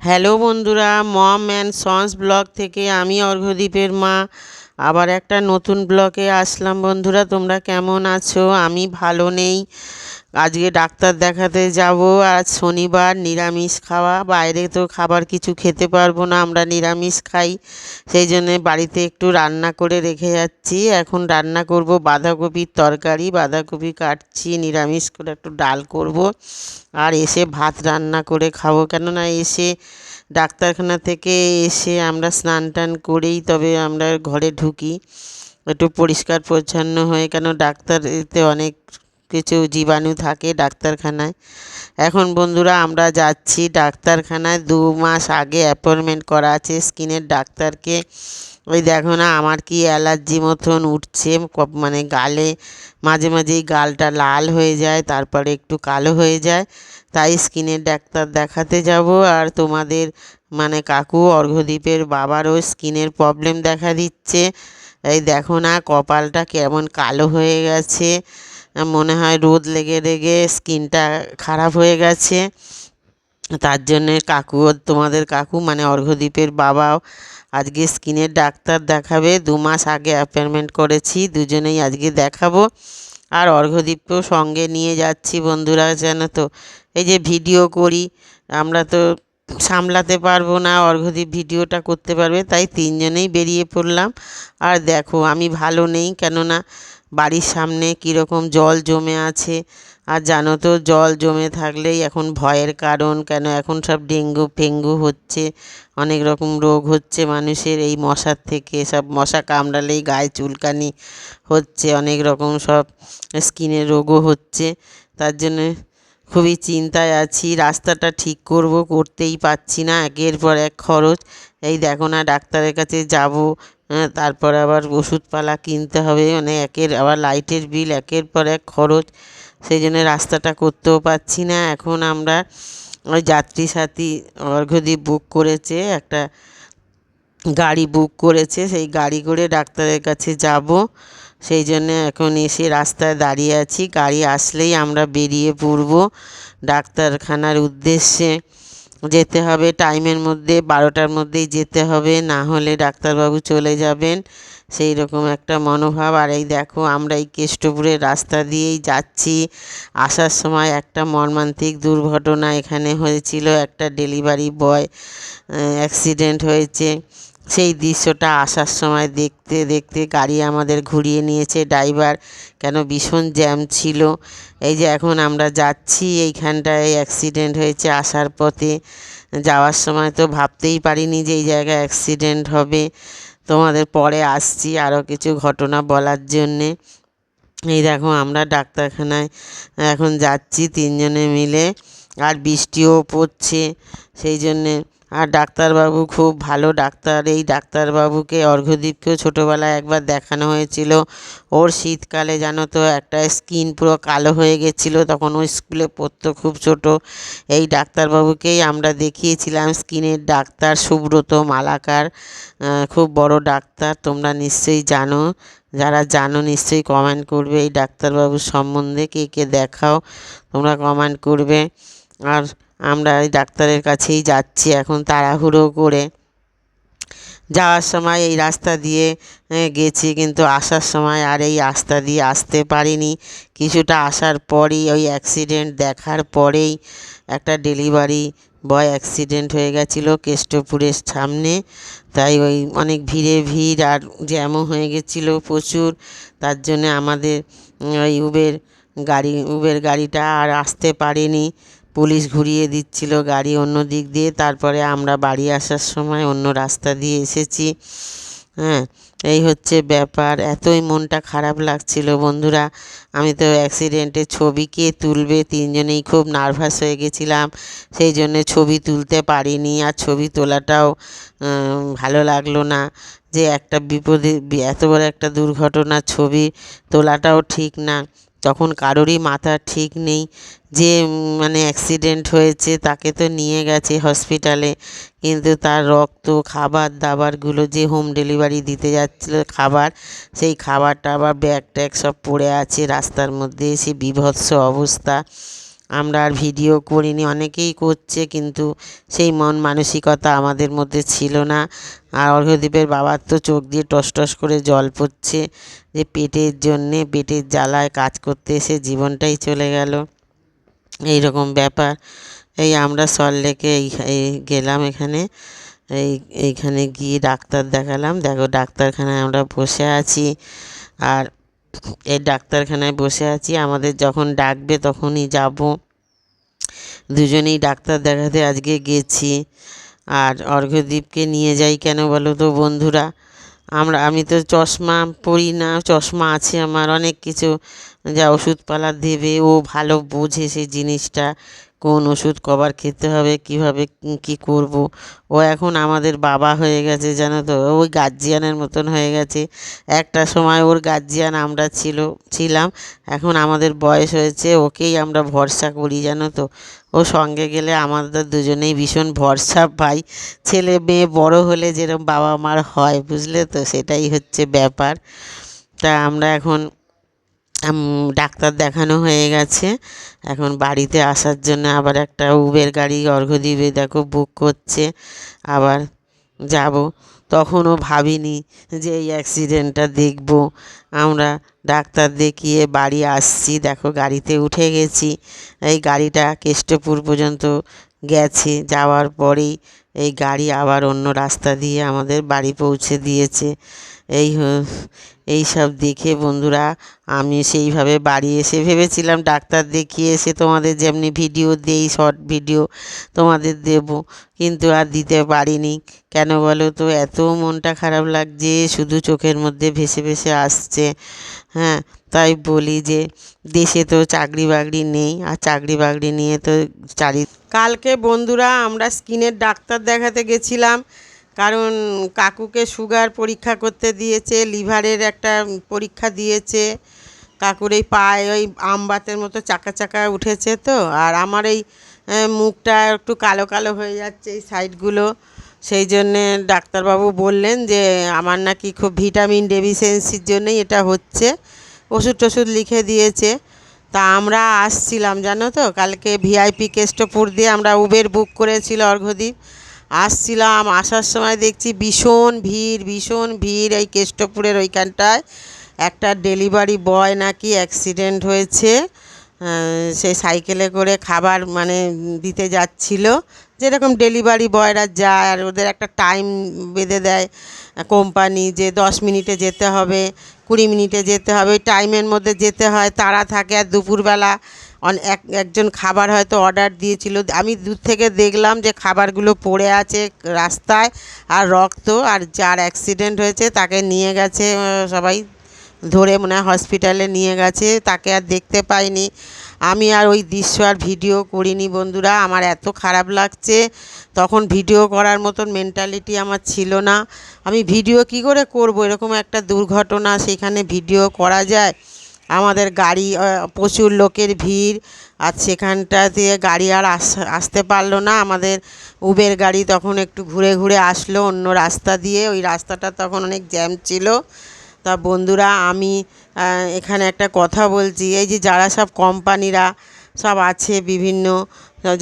Hello বন্ধুরা, মম and sons blog থেকে আমি অর্ঘ্যদ্বীপের মা। আবার একটা নতুন ব্লগে আসলাম বন্ধুরা, তোমরা কেমন আছো? আমি ভালো নেই। আজকে ডাক্তার দেখাতে যাব। আজ শনিবার নিরামিষ খাওয়া। বাইরে তো খাবার কিছু খেতে পারব না, আমরা নিরামিষ খাই। সেই জন্যে বাড়িতে একটু রান্না করে রেখে যাচ্ছি। এখন রান্না করব বাঁধাকপির তরকারি। বাঁধাকপি কাটছি, নিরামিষ করে একটু ডাল করব। আর এসে ভাত রান্না করে খাব। কেননা এসে ডাক্তারখানা থেকে এসে আমরা স্নান টান করেই তবে আমরা ঘরে ঢুকি। একটু পরিষ্কার পরিচ্ছন্ন হয়ে কেন ডাক্তার এতে অনেক কিছু জীবাণু থাকে ডাক্তারখানায়। এখন বন্ধুরা আমরা যাচ্ছি ডাক্তারখানায়। দু মাস আগে অ্যাপয়েন্টমেন্ট করা আছে স্কিনের ডাক্তারকে। ওই দেখো না, আমার কি অ্যালার্জি মতন উঠছে। মানে গালে, মাঝে মাঝেই গালটা লাল হয়ে যায়, তারপরে একটু কালো হয়ে যায়। তাই স্কিনের ডাক্তার দেখাতে যাব। আর তোমাদের মানে কাকু অর্ঘ্যদ্বীপের বাবারও স্কিনের প্রবলেম দেখা দিচ্ছে। এই দেখো না, কপালটা কেমন কালো হয়ে গেছে। মনে হয় রোদ লেগে লেগে স্কিনটা খারাপ হয়ে গেছে। তার জন্যে কাকু, তোমাদের কাকু মানে অর্ঘ্যদ্বীপের বাবাও আজকে স্কিনের ডাক্তার দেখাবে। দু মাস আগে অ্যাপয়েন্টমেন্ট করেছি, দুজনেই আজকে দেখাবো। আর অর্ঘ্যদীপকেও সঙ্গে নিয়ে যাচ্ছি বন্ধুরা, জানো তো। এই যে ভিডিও করি, আমরা তো সামলাতে পারব না, অর্ঘ্যদীপ ভিডিওটা করতে পারবে, তাই তিনজনেই বেরিয়ে পড়লাম। আর দেখো, আমি ভালো নেই, কেননা বাড়ির সামনে কীরকম জল জমে আছে? আর জানো তো, জল জমে থাকলেই এখন ভয়ের কারণ। কেন এখন সব ডেঙ্গু ফেঙ্গু হচ্ছে, অনেক রকম রোগ হচ্ছে মানুষের। এই মশার থেকে সব মশা কামড়ালেই গায়ে চুলকানি হচ্ছে, অনেক রকম সব স্কিনের রোগও হচ্ছে। তার জন্যে খুবই চিন্তায় আছি, রাস্তাটা ঠিক করব, করতেই পারছি না। একের পর এক খরচ। এই দেখো না, ডাক্তারের কাছে যাব হ্যাঁ তারপর আবার ওষুধপালা কিনতে হবে মানে একের, আবার লাইটের বিল, একের পর এক খরচ। সেই জন্য রাস্তাটা করতেও পারছি না। এখন আমরা ওই যাত্রী সাথী অর্ঘ্যদ্বীপ বুক করেছে, একটা গাড়ি বুক করেছে। সেই গাড়ি করে ডাক্তারের কাছে যাব। সেই জন্য এখন এসে রাস্তায় দাঁড়িয়ে আছি। গাড়ি আসলেই আমরা বেরিয়ে পড়ব ডাক্তারখানার উদ্দেশ্যে। যেতে হবে। টাইমের মধ্যে, বারোটার মধ্যেই যেতে হবে। না হলে ডাক্তারবাবু চলে যাবেন। সেই রকম একটা মনোভাব। আর এই দেখো, আমরা এই কেষ্টপুরের রাস্তা দিয়েই যাচ্ছি। আসার সময় একটা মর্মান্তিক দুর্ঘটনা এখানে হয়েছিল। একটা ডেলিভারি বয় অ্যাক্সিডেন্ট হয়েছে। সেই দৃশ্যটা আসার সময় দেখতে দেখতে গাড়ি আমাদের ঘুরিয়ে নিয়েছে, ড্রাইভার কেন ভীষণ জ্যাম ছিল। এই যে এখন আমরা যাচ্ছি, এইখানটায় অ্যাক্সিডেন্ট হয়েছে আসার পথে। যাওয়ার সময় তো ভাবতেই পারিনি যে এই জায়গায় অ্যাক্সিডেন্ট হবে। তোমাদের পরে আসছি আরও কিছু ঘটনা বলার জন্যে। এই দেখো আমরা ডাক্তারখানায় এখন যাচ্ছি তিনজনে মিলে। আর বৃষ্টিও পড়ছে, সেই জন্যে আর ডাক্তারবাবু খুব ভালো ডাক্তার। এই ডাক্তারবাবুকে অর্ঘ্যদীপকেও ছোটোবেলায় একবার দেখানো হয়েছিল। ওর শীতকালে জানো তো একটা স্কিন পুরো কালো হয়ে গেছিল, তখন ও স্কুলে পড়তো খুব ছোট। এই ডাক্তারবাবুকেই আমরা দেখিয়েছিলাম স্কিনের ডাক্তার সুব্রত মালাকার। খুব বড় ডাক্তার, তোমরা নিশ্চয়ই জানো। যারা জানো নিশ্চয়ই কমেন্ট করবে এই ডাক্তারবাবুর সম্বন্ধে, কে কে দেখাও তোমরা কমেন্ট করবে। আর আমরা এই ডাক্তারের কাছেই যাচ্ছি এখন তাড়াহুড়ো করে। যাওয়ার সময় এই রাস্তা দিয়ে গেছি কিন্তু আসার সময় আর এই রাস্তা দিয়ে আসতে পারিনি। কিছুটা আসার পরেই ওই অ্যাক্সিডেন্ট দেখার পরেই একটা ডেলিভারি বয় অ্যাক্সিডেন্ট হয়ে গেছিল কেষ্টপুরের সামনে। তাই ওই অনেক ভিড়ে ভিড় আর জ্যামও হয়ে গেছিল প্রচুর। তার জন্যে আমাদের ওই উবের গাড়ি উবের গাড়িটা আর আসতে পারেনি। পুলিশ ঘুরিয়ে দিচ্ছিল গাড়ি অন্য দিক দিয়ে। তারপরে আমরা বাড়ি আসার সময় অন্য রাস্তা দিয়ে এসেছি। হ্যাঁ এই হচ্ছে ব্যাপার। এতই মনটা খারাপ লাগছিল বন্ধুরা। আমি তো অ্যাক্সিডেন্টের ছবি কে তুলবে তিনজনেই খুব নার্ভাস হয়ে গেছিলাম। সেই জন্যে ছবি তুলতে পারিনি আর ছবি তোলাটাও ভালো লাগল না। যে একটা বিপদে, এত বড় একটা দুর্ঘটনার ছবি তোলাটাও ঠিক না। তখন কারোরই মাথা ঠিক নেই যে মানে অ্যাক্সিডেন্ট হয়েছে, তাকে তো নিয়ে গেছে হসপিটালে কিন্তু তার রক্ত, খাবার, দাবারগুলো যে হোম ডেলিভারি দিতে যাচ্ছিল খাবার, সেই খাবার টাবার ব্যাগ ট্যাগ সব পড়ে আছে। রাস্তার মধ্যে সে বিভৎস অবস্থা। আমরা আর ভিডিও করিনি, অনেকেই করছে কিন্তু সেই মন মানসিকতা আমাদের মধ্যে ছিল না। আর অর্ঘ্যদ্বীপের বাবার তো চোখ দিয়ে টস টস করে জল পড়ছে যে পেটের জন্যে, পেটের জ্বালায় কাজ করতে এসে জীবনটাই চলে গেল। এই রকম ব্যাপার। এই আমরা সল্টলেকে এই গেলাম এখানে। এই, এইখানে গিয়ে ডাক্তার দেখালাম। দেখো ডাক্তারখানায় আমরা বসে আছি। আর এই ডাক্তারখানায় বসে আছি, আমাদের যখন ডাকবে তখনই যাব। দুজনেই ডাক্তার দেখাতে আজকে গেছি। আর অর্ঘ্যদ্বীপকে নিয়ে যাই কেন বলো তো বন্ধুরা? আমরা, আমি তো চশমা পরি না, চশমা আছে আমার, অনেক কিছু। যা ওষুধপালা দেবে, ও ভালো বোঝে সেই জিনিসটা। কোন ওষুধ কবার খেতে হবে, কীভাবে কী করব? ও এখন আমাদের বাবা হয়ে গেছে, জানো তো? ওই গার্জিয়ানের মতন হয়ে গেছে। একটা সময় ওর গার্জিয়ান আমরা ছিল, ছিলাম। এখন আমাদের বয়স হয়েছে, ওকেই আমরা ভরসা করি, জানো তো? ও সঙ্গে গেলে আমাদের দুজনেই ভীষণ ভরসা পাই। ছেলে মেয়ে বড় হলে যেরকম বাবা মার হয়, বুঝলে তো? সেটাই হচ্ছে ব্যাপার। তা আমরা এখন ডাক্তার দেখানো হয়ে গেছে। এখন বাড়িতে আসার জন্য আবার একটা উবের গাড়ি অর্ঘ্যদ্বীপে দেখো বুক করছে, আবার যাব। তখনও ভাবিনি যে এই অ্যাক্সিডেন্টটা দেখব। আমরা ডাক্তার দেখিয়ে বাড়ি আসছি। দেখো গাড়িতে উঠে গেছি। এই গাড়িটা কেষ্টপুর পর্যন্ত গেছে। যাওয়ার পরেই এই গাড়ি আবার অন্য রাস্তা দিয়ে আমাদের বাড়ি পৌঁছে দিয়েছে। এই এই সব দেখে বন্ধুরা আমি সেইভাবে বাড়ি এসে ভেবেছিলাম, ডাক্তার দেখিয়ে এসে তোমাদের যেমনি ভিডিও দেই শর্ট ভিডিও তোমাদের দেব, কিন্তু আর দিতে পারিনি। কেন বলো তো, এত মনটা খারাপ লাগছে, শুধু চোখের মধ্যে ভেসে ভেসে আসছে। হ্যাঁ তাই বলি যে, দেশে তো চাকরি বাকরি নেই, আর চাকরি বাকরি নিয়ে তো চারি কালকে বন্ধুরা আমরা স্কিনের ডাক্তার দেখাতে গেছিলাম কারণ কাকুকে সুগার পরীক্ষা করতে দিয়েছে, লিভারের একটা পরীক্ষা দিয়েছে, কাকুর এই পায়ে ওই আমবাতের মতো চাকা চাকা উঠেছে তো, আর আমার এই মুখটা একটু কালো কালো হয়ে যাচ্ছে এই সাইডগুলো। সেই জন্যে ডাক্তারবাবু বললেন যে, আমার নাকি খুব ভিটামিন ডেফিসিয়েন্সির জন্যই এটা হচ্ছে। ওষুধ টষুধ লিখে দিয়েছে। তা আমরা আসছিলাম, জানো তো? কালকে ভিআইপি কেষ্টপুর দিয়ে আমরা উবের বুক করেছিল অর্ঘ্যদ্বীপ আসছিলাম, আসার সময় দেখছি ভীষণ ভিড় ভীষণ ভিড় এই কেষ্টপুরের ওইখানটায়। একটা ডেলিভারি বয় নাকি অ্যাক্সিডেন্ট হয়েছে সে সাইকেলে করে খাবার মানে দিতে যাচ্ছিল। যেরকম ডেলিভারি বয়রা যায় আর ওদের একটা টাইম বেঁধে দেয় কোম্পানি যে দশ মিনিটে যেতে হবে, কুড়ি মিনিটে যেতে হবে টাইমের মধ্যে যেতে হয়, তারা থাকে আর দুপুরবেলা এক, একজন খাবার হয়তো অর্ডার দিয়েছিল। আমি দূর থেকে দেখলাম যে খাবারগুলো পড়ে আছে রাস্তায় আর রক্ত আর যার অ্যাক্সিডেন্ট হয়েছে তাকে নিয়ে গেছে সবাই ধরে মনে হয় হসপিটালে নিয়ে গেছে, তাকে আর দেখতে পাইনি। আমি আর ওই দৃশ্য আর ভিডিও করিনি বন্ধুরা, আমার এত খারাপ লাগছে। তখন ভিডিও করার মতন মেন্টালিটি আমার ছিল না। আমি ভিডিও কি করে করব? এরকম একটা দুর্ঘটনা, সেখানে ভিডিও করা যায়। আমাদের গাড়ি প্রচুর লোকের ভিড় আর সেখানটা দিয়ে গাড়ি আর আস, আসতে পারল না। আমাদের উবের গাড়ি তখন একটু ঘুরে ঘুরে আসলো অন্য রাস্তা দিয়ে। ওই রাস্তাটা তখন অনেক জ্যাম ছিল। তা বন্ধুরা, আমি এখানে একটা কথা বলছি। এই যে যারা সব কোম্পানিরা সব আছে বিভিন্ন,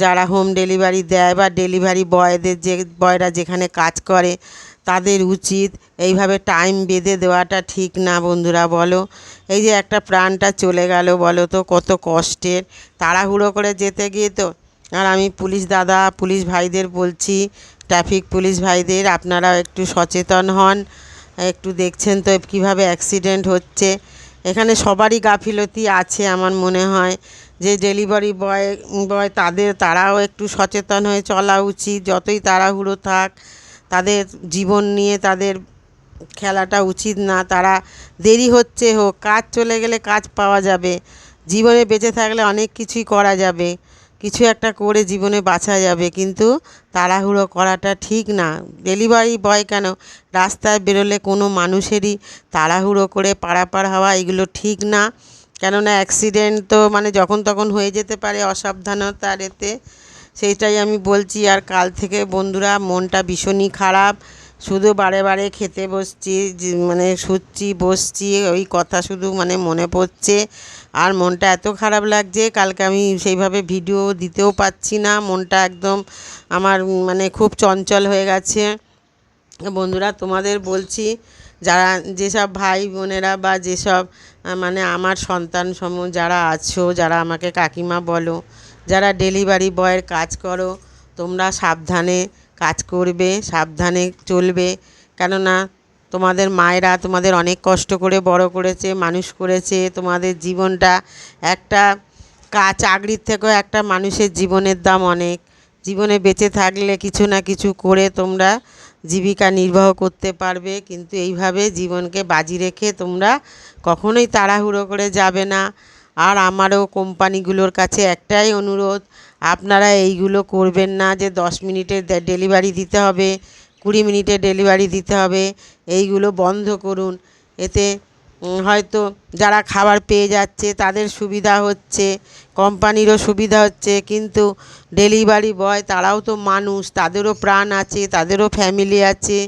যারা হোম ডেলিভারি দেয় বা ডেলিভারি বয়দের যে বয়রা যেখানে কাজ করে তাদের উচিত এইভাবে টাইম বেঁধে দেওয়াটা ঠিক না বন্ধুরা বলো। এই যে একটা প্রাণটা চলে গেল বলো তো, কত কষ্টের। তাড়াহুড়ো করে যেতে গিয়ে তো, আর আমি পুলিশ দাদা, পুলিশ ভাইদের বলছি ট্রাফিক পুলিশ ভাইদের আপনারা একটু সচেতন হন। একটু দেখছেন তো কীভাবে অ্যাক্সিডেন্ট হচ্ছে। এখানে সবারই গাফিলতি আছে আমার মনে হয়। যে ডেলিভারি বয় বয় তাদের, তারাও একটু সচেতন হয়ে চলা উচিত। যতই তাড়াহুড়ো থাক তাদের জীবন নিয়ে তাদের খেলাটা উচিত না, তারা দেরি হচ্ছে হোক, কাজ চলে গেলে কাজ পাওয়া যাবে, জীবনে বেঁচে থাকলে অনেক কিছুই করা যাবে, কিছু একটা করে জীবনে বাঁচা যাবে, কিন্তু তাড়াহুড়ো করাটা ঠিক না। ডেলিভারি বয় কেন? রাস্তায় বেরোলে কোনো মানুষেরই তাড়াহুড়ো করে পারাপার হওয়া এগুলো ঠিক না। কেননা অ্যাক্সিডেন্ট তো মানে যখন তখন হয়ে যেতে পারে অসাবধানতার এতে। সেইটাই আমি বলছি। আর কাল থেকে বন্ধুরা, মনটা ভীষণই খারাপ। শুধু বারে বারে খেতে বসছি মানে শুচ্ছি, বসছি, ওই কথা শুধু মানে মনে পড়ছে। আর মনটা এত খারাপ লাগছে, কালকে আমি সেইভাবে ভিডিও দিতেও পাচ্ছি না। মনটা একদম আমার মানে খুব চঞ্চল হয়ে গেছে। বন্ধুরা, তোমাদের বলছি, যারা, যেসব ভাই বোনেরা বা যেসব মানে আমার সন্তান সম যারা আছো, যারা আমাকে কাকিমা বলো যারা ডেলিভারি বয়ের কাজ করো, তোমরা সাবধানে কাজ করবে, সাবধানে চলবে। কেননা তোমাদের মায়েরা তোমাদের অনেক কষ্ট করে, বড় করেছে, মানুষ করেছে। তোমাদের জীবনটা একটা কা, চাকরির থেকেও একটা মানুষের জীবনের দাম অনেক। জীবনে বেঁচে থাকলে কিছু না কিছু করে তোমরা জীবিকা নির্বাহ করতে পারবে, কিন্তু এইভাবে জীবনকে বাজি রেখে তোমরা কখনোই তাড়াহুড়ো করে যাবে না। আর আমারও কোম্পানিগুলোর কাছে একটাই অনুরোধ, আপনারা এইগুলো করবেন না যে দশ মিনিটের ডেলিভারি দিতে হবে, কুড়ি মিনিটে ডেলিভারি দিতে হবে, এইগুলো বন্ধ করুন। এতে হয়তো যারা খাবার পেয়ে যাচ্ছে তাদের সুবিধা হচ্ছে, কোম্পানিরও সুবিধা হচ্ছে, কিন্তু ডেলিভারি বয় তারাও তো মানুষ, তাদেরও প্রাণ আছে, তাদেরও ফ্যামিলি আছে।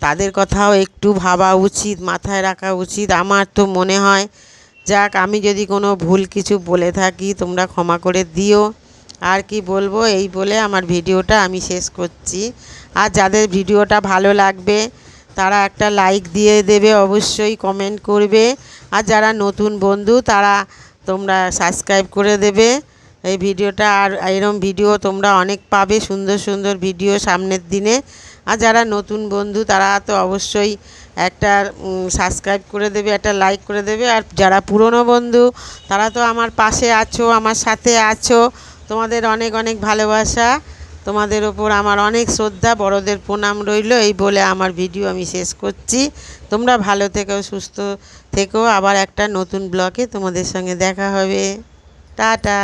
তাদের কথাও একটু ভাবা উচিত, মাথায় রাখা উচিত। আমার তো মনে হয় যাক, আমি যদি কোনো ভুল কিছু বলে থাকি, তোমরা ক্ষমা করে দিও। আর কি বলব, এই বলে আমার ভিডিওটা আমি শেষ করছি। আর যাদের ভিডিওটা ভালো লাগবে, তারা একটা লাইক দিয়ে দেবে, অবশ্যই কমেন্ট করবে। আর যারা নতুন বন্ধু, তারা তোমরা সাবস্ক্রাইব করে দেবে। এই ভিডিওটা আর এরম ভিডিও তোমরা অনেক পাবে, সুন্দর সুন্দর ভিডিও সামনের দিনে। আর যারা নতুন বন্ধু, তারা তো অবশ্যই একটা সাবস্ক্রাইব করে দেবে, একটা লাইক করে দেবে। আর যারা পুরনো বন্ধু, তারা তো আমার পাশে আছো, আমার সাথে আছো। তোমাদের অনেক অনেক ভালোবাসা। তোমাদের ওপর আমার অনেক শ্রদ্ধা। বড়দের প্রণাম রইল। এই বলে আমার ভিডিও আমি শেষ করছি। তোমরা ভালো থেকো, সুস্থ থেকো। আবার একটা নতুন ব্লগে তোমাদের সঙ্গে দেখা হবে। টাটা।